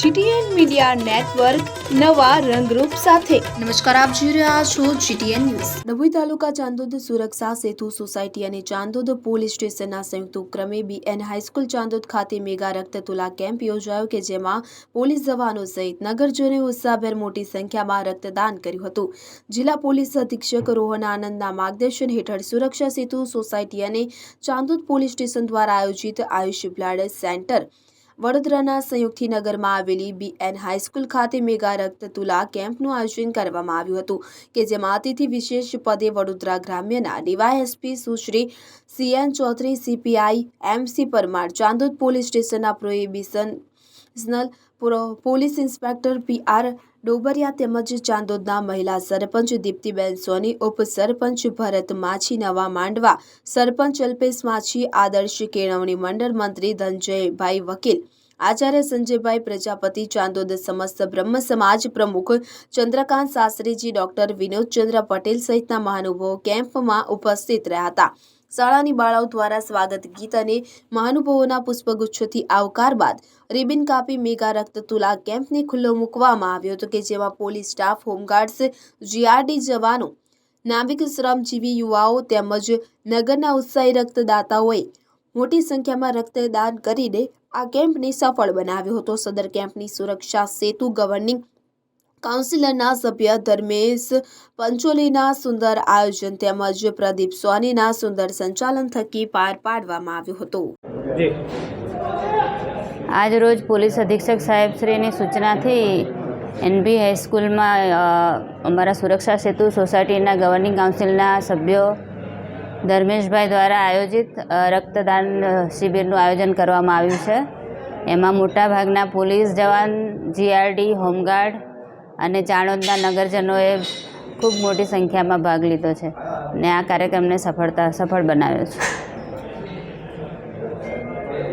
GTN media network નવા રંગરૂપ સાથે. નમસ્કાર આપ જોઈ રહ્યા છો જીટીએન ન્યૂઝ. ડભોઈ તાલુકા ચાંદોદ સુરક્ષા સેતુ સોસાયટી અને ચાંદોદ પોલીસ સ્ટેશનના સંયુક્ત ઉપક્રમે બીએન હાઈસ્કૂલ ચાંદોદ ખાતે મેગા રક્ત તુલા કેમ્પ યોજાયો કે જેમાં પોલીસ જવાનો સહિત નગરજનોએ ઉત્સાહભેર મોટી સંખ્યામાં રક્તદાન કર્યું હતું. જિલ્લા પોલીસ અધિક્ષક રોહન આનંદના માર્ગદર્શન હેઠળ સુરક્ષા સેતુ સોસાયટી અને ચાંદોદ પોલીસ સ્ટેશન દ્વારા આયોજિત આયુષ બ્લડ સેન્ટર વડોદરાના સંયુક્તથી નગરમાં આવેલી બીએન હાઈસ્કૂલ ખાતે મેગા રક્ત તુલા કેમ્પનું આયોજન કરવામાં આવ્યું હતું, કે જેમાં અતિથિ વિશેષ પદે Vadodara ગ્રામ્યના DYSP Sushri CN Chaudhary CPI MC Parmar, Chandod police સ્ટેશનના prohibitional police inspector P R Dobariya તેમજ ચાંદોદના મહિલા સરપંચ દીપ્તિબેન સોની, ઉપસરપંચ ભરત માછી, નવા માંડવા સરપંચ અલ્પેશ માછી, આદર્શ કેળવણી મંડળ મંત્રી ધનજયભાઈ વકીલ, આચાર્ય સંજયભાઈ પ્રજાપતિ, ચાંદોદ સમસ્ત બ્રહ્મ સમાજ પ્રમુખ ચંદ્રકાંત શાસ્ત્રીજી, ડોક્ટર વિનોદચંદ્ર પટેલ સહિતના મહાનુભાવો કેમ્પમાં ઉપસ્થિત રહ્યા હતા. શાળાની બાળાઓ દ્વારા સ્વાગત ગીત અને મહાનુભાવોના પુષ્પગુચ્છોથી આવકાર બાદ રિબિન કાપી મેગા રક્ત તુલા કેમ્પને ખુલ્લો મૂકવામાં આવ્યો હતો કે જેમાં પોલીસ સ્ટાફ, હોમગાર્ડ્સ જીઆરડી જવાનો, નાવિક શ્રમજીવી યુવાઓ તેમજ નગરના ઉત્સાહી રક્તદાતાઓએ મોટી સંખ્યામાં રક્તદાન કરીને આ કેમ્પને સફળ બનાવ્યો હતો. સદર કેમ્પની સુરક્ષા સેતુ ગવર્નિંગ કાઉન્સિલરના સભ્ય ધર્મેશ પંચોલીના સુંદર આયોજન તેમજ પ્રદીપ સોનીના સુંદર સંચાલન થકી પાર પાડવામાં આવ્યું હતું. જી. આજ રોજ પોલીસ અધિક્ષક સાહેબશ્રીની સૂચનાથી એનબી હાઈસ્કૂલમાં અમારા સુરક્ષા સેતુ સોસાયટીના ગવર્નિંગ કાઉન્સિલના સભ્યો ધર્મેશભાઈ દ્વારા આયોજિત રક્તદાન શિબિરનું આયોજન કરવામાં આવ્યું છે. એમાં મોટાભાગના પોલીસ જવાન જીઆરડી હોમગાર્ડ અને ચાણોદના નગરજનોએ ખૂબ મોટી સંખ્યામાં ભાગ લીધો છે. ને આ કાર્યક્રમને સફળતા, સફળ બનાવ્યો છે.